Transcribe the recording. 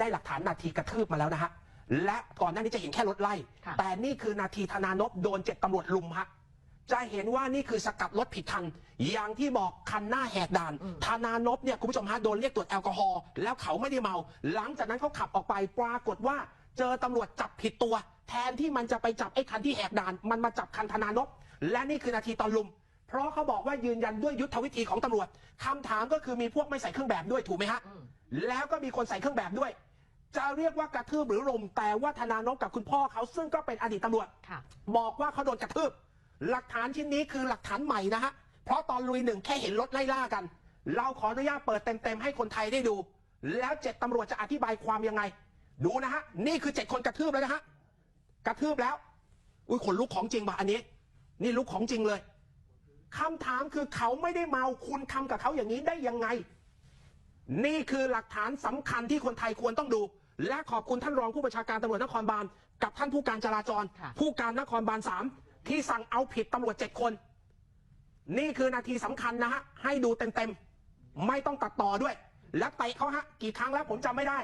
ได้หลักฐานนาทีกระทืบมาแล้วนะฮะ และก่อนหน้านี้จะเห็นแค่รถไล่ ค่ะ แต่นี่คือนาทีธนานพโดนเจ็ดตำรวจลุมฮะ จะเห็นว่านี่คือสกัดรถผิดคัน อย่างที่บอกคันหน้าแหกด่าน ธนานพเนี่ยคุณผู้ชมฮะโดนเรียกตรวจแอลกอฮอล์แล้วเขาไม่ได้เมา หลังจากนั้นเขาขับออกไปปรากฏว่า เจอตำรวจจับผิดตัว แทนที่มันจะไปจับไอ้คันที่แหกด่าน มันมาจับคันธนานพและนี่คือนาทีตอนลุม เพราะเขาบอกว่ายืนยันด้วยยุทธวิธีของตำรวจคำถามก็คือมีพวกไม่ใส่เครื่องแบบด้วยถูกไหมฮะ แล้วก็มีคนใส่เครื่องแบบด้วย จะเรียกว่ากระทืบหรือรุมแต่ว่าธนานพกับคุณพ่อเขาซึ่งก็เป็นอดีตตำรวจค่ะบอกว่าเขาโดนกระทืบ หลักฐานชิ้นนี้คือหลักฐานใหม่นะฮะเพราะตอนลุยหนึ่งแค่เห็นรถไล่ล่ากัน เราขออนุญาตเปิดเต็มๆให้คนไทยได้ดู แล้วเจ็ดตำรวจจะอธิบายความยังไง ดูนะฮะนี่คือเจ็ดคนกระทืบแล้วนะฮะกระทืบแล้ว อุ้ยขนลุกของจริงว่ะอันนี้ นี่ลุกของจริงเลยคำถามคือเขาไม่ได้เมาคุณทำกับเขาอย่างนี้ได้ยังไง นี่คือหลักฐานสำคัญที่คนไทยควรต้องดู และขอบคุณท่านรองผู้บัญชาการตำรวจนครบาลกับท่านผู้การจราจรค่ะผู้การนครบาลสามที่สั่งเอาผิดตำรวจเจ็ดคน นี่คือนาทีสำคัญนะฮะให้ดูเต็มๆไม่ต้องตัดต่อด้วย และเตะเขาฮะกี่ครั้งแล้วผมจำไม่ได้